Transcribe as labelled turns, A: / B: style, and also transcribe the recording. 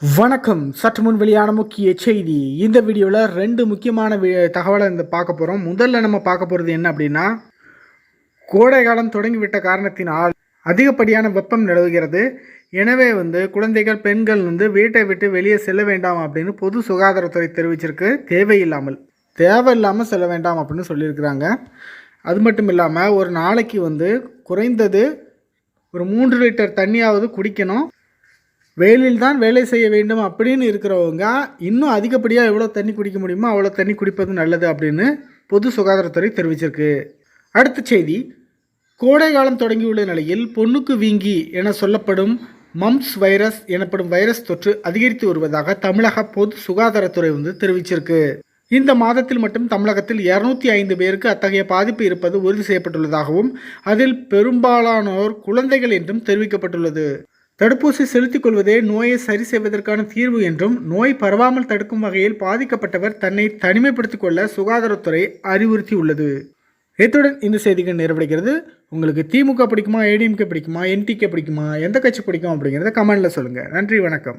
A: வணக்கம். சற்று முன் வெளியான முக்கிய செய்தி. இந்த வீடியோவில் ரெண்டு முக்கியமான வி- தகவலை இந்த பார்க்க போகிறோம் முதல்ல நம்ம பார்க்க போகிறது என்ன அப்படின்னா கோடை காலம் தொடங்கிவிட்ட காரணத்தினால் அதிகப்படியான வெப்பம் நிலவுகிறது. எனவே வந்து குழந்தைகள் பெண்கள் வந்து வீட்டை விட்டு வெளியே செல்ல வேண்டாம் அப்படின்னு பொது சுகாதாரத்துறை தெரிவிச்சிருக்கு. தேவையில்லாமல். தேவையில்லாமல் செல்ல வேண்டாம் அப்படின்னு சொல்லியிருக்கிறாங்க. அது மட்டும் இல்லாமல் ஒரு நாளைக்கு வந்து குறைந்தது ஒரு மூன்று லிட்டர் தண்ணியாவது குடிக்கணும். வெயிலில் தான் வேலை செய்ய வேண்டும் அப்படின்னு இருக்கிறவங்க இன்னும் அதிகப்படியாக எவ்வளோ தண்ணி குடிக்க முடியுமோ அவ்வளோ தண்ணி குடிப்பது நல்லது அப்படின்னு பொது சுகாதாரத்துறை தெரிவிச்சிருக்கு. அடுத்த செய்தி கோடை காலம் தொடங்கியுள்ள நிலையில் பொண்ணுக்கு வீங்கி என சொல்லப்படும் மம்ஸ் வைரஸ் எனப்படும் வைரஸ் தொற்று அதிகரித்து வருவதாக தமிழக பொது சுகாதாரத்துறை வந்து தெரிவிச்சிருக்கு. இந்த மாதத்தில் மட்டும் தமிழகத்தில் இருநூத்தி ஐந்து பேருக்கு அத்தகைய பாதிப்பு இருப்பது உறுதி செய்யப்பட்டுள்ளதாகவும் அதில் பெரும்பாலானோர் குழந்தைகள் என்றும் தெரிவிக்கப்பட்டுள்ளது. தடுப்பூசி செலுத்திக் கொள்வதே நோயை சரி செய்வதற்கான தீர்வு என்றும் நோய் பரவாமல் தடுக்கும் வகையில் பாதிக்கப்பட்டவர் தன்னை தனிமைப்படுத்திக் கொள்ள சுகாதாரத்துறை அறிவுறுத்தியுள்ளது இத்துடன் இந்த செய்திகள் நிறைவடைகிறது. உங்களுக்கு திமுக பிடிக்குமா ஏடிஎம்கே பிடிக்குமா என்டிகே பிடிக்குமா எந்த கட்சி பிடிக்கும் அப்படிங்கிறத கமெண்டில் சொல்லுங்கள் நன்றி வணக்கம்.